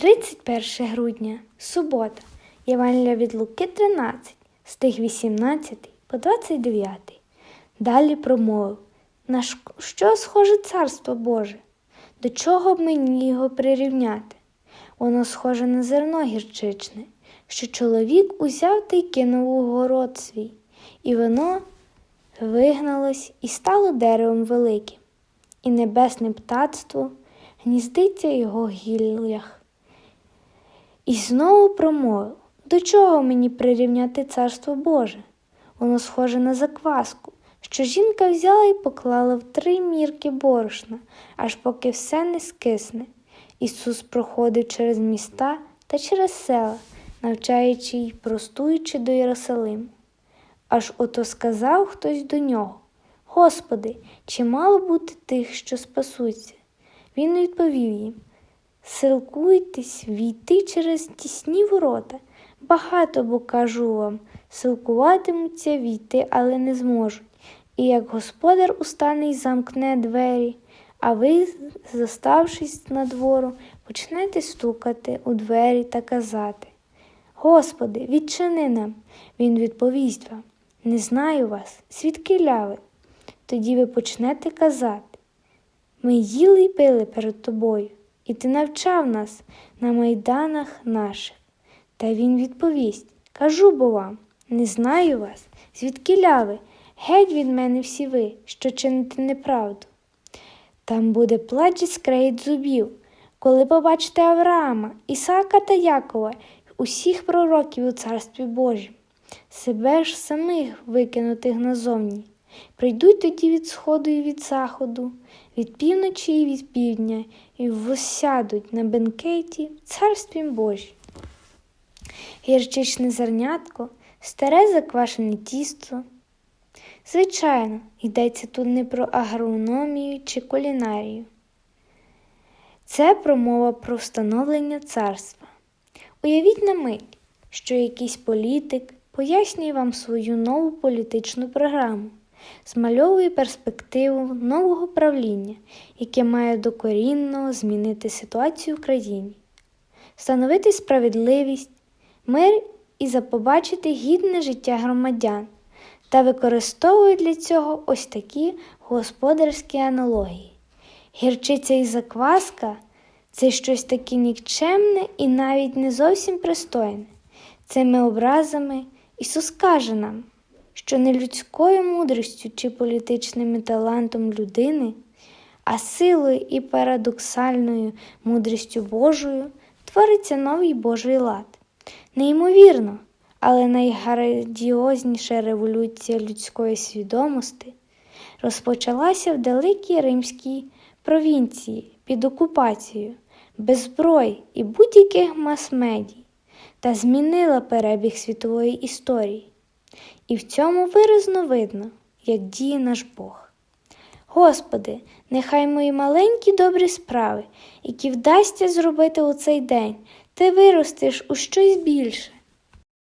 31 грудня, субота, Євангелія від Луки 13, стих 18 по 29. Далі промовив, на що схоже царство Боже? До чого б мені його прирівняти? Воно схоже на зерно гірчичне, що чоловік узяв та й кинув у город свій, і воно вигналось і стало деревом великим, і небесне птацтво гніздиться його гіллях. І знову промовив, до чого мені прирівняти царство Боже? Воно схоже на закваску, що жінка взяла і поклала в три мірки борошна, аж поки все не скисне. Ісус проходив через міста та через села, навчаючи й простуючи до Єрусалиму. Аж ото сказав хтось до нього: Господи, чи мало бути тих, що спасуться? Він відповів їм: Силкуйтесь війти через тісні ворота. Багато, бо кажу вам, силкуватимуться війти, але не зможуть. І як господар устане й замкне двері, а ви, заставшись на двору, почнете стукати у двері та казати: Господи, відчини нам. Він відповість вам: Не знаю вас, звідки ляви. Тоді ви почнете казати: Ми їли й пили перед тобою, і ти навчав нас на майданах наших. Та він відповість: Кажу бо вам, не знаю вас, звідки ляви, геть від мене всі ви, що чините неправду. Там буде плач і скрегіт зубів, коли побачите Авраама, Ісаака та Якова, усіх пророків у Царстві Божім, себе ж самих викинутих назовні. Прийдуть тоді від сходу і від заходу, від півночі і від півдня, і восядуть на бенкеті в Царстві Божім. Гірчичне зернятко, старе заквашене тісто. Звичайно, йдеться тут не про агрономію чи кулінарію. Це промова про встановлення царства. Уявіть на мить, що якийсь політик пояснює вам свою нову політичну програму, змальовує перспективу нового правління, яке має докорінно змінити ситуацію в країні, встановити справедливість, мир і запобачити гідне життя громадян та використовує для цього ось такі господарські аналогії. Гірчиця і закваска це щось таке нікчемне і навіть не зовсім пристойне. Цими образами Ісус каже нам, що не людською мудрістю чи політичним талантом людини, а силою і парадоксальною мудрістю Божою твориться новий Божий лад. Неймовірно, але найградіозніша революція людської свідомості розпочалася в далекій римській провінції під окупацією, без зброї і будь-яких мас-медій, та змінила перебіг світової історії. І в цьому виразно видно, як діє наш Бог. Господи, нехай мої маленькі добрі справи, які вдасться зробити у цей день, ти виростеш у щось більше.